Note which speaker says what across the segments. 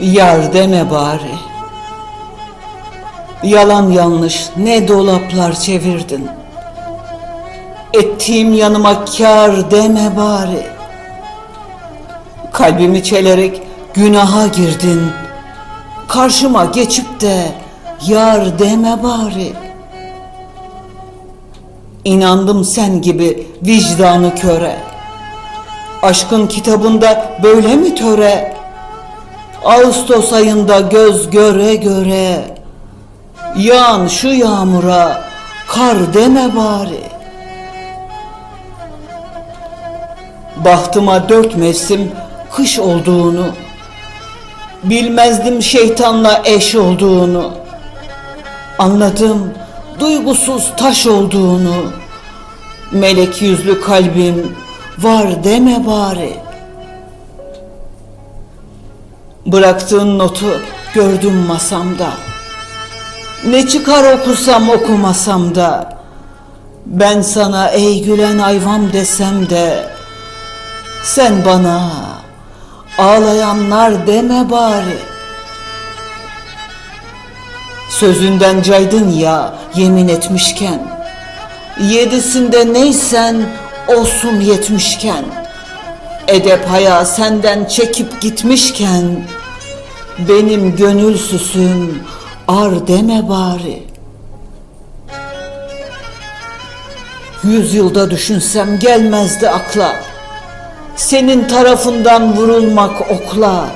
Speaker 1: Yar deme bari. Yalan yanlış ne dolaplar çevirdin. Ettiğim yanıma kar deme bari. Kalbimi çelerek günaha girdin. Karşıma geçip de yar deme bari. İnandım sen gibi vicdanı köre. Aşkın kitabında böyle mi töre? Ağustos ayında göz göre göre Yağan şu yağmura kar deme bari. Bahtıma dört mevsim kış olduğunu Bilmezdim şeytanla eş olduğunu Anladım duygusuz taş olduğunu. Melek yüzlü kalbim var deme bari Bıraktığın notu gördüm masamda. Ne çıkar okusam okumasam da. Ben sana ey gülen ayvam desem de. Sen bana ağlayanlar deme bari. Sözünden caydın ya yemin etmişken. Yedisinde neysen olsun yetmişken. Edep haya senden çekip gitmişken benim gönül süsüm ar deme bari. Yüz yılda düşünsem gelmezdi akla. Senin tarafından vurulmak okla.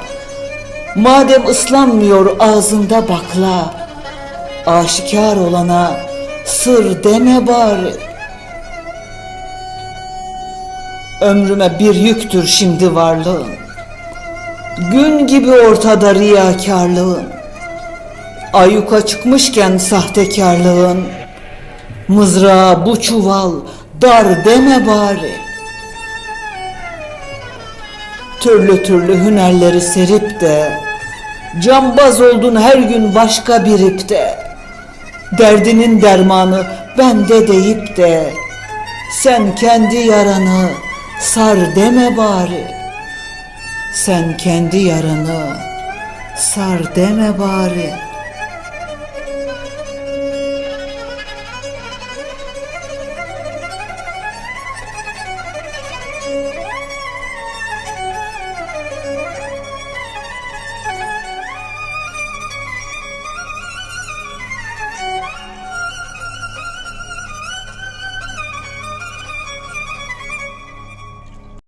Speaker 1: Madem ıslanmıyor ağzında bakla. Aşikar olana sır deme bari. Ömrüme bir yüktür şimdi varlığın. Gün gibi ortada riyakarlığın. Ayuka çıkmışken sahtekarlığın. Mızrağa bu çuval dar deme bari. Türlü türlü hünerleri serip de Cambaz oldun her gün başka bir ipte Derdinin dermanı bende deyip de Sen kendi yaranı sar deme bari. Sen kendi yaranı sar deme bari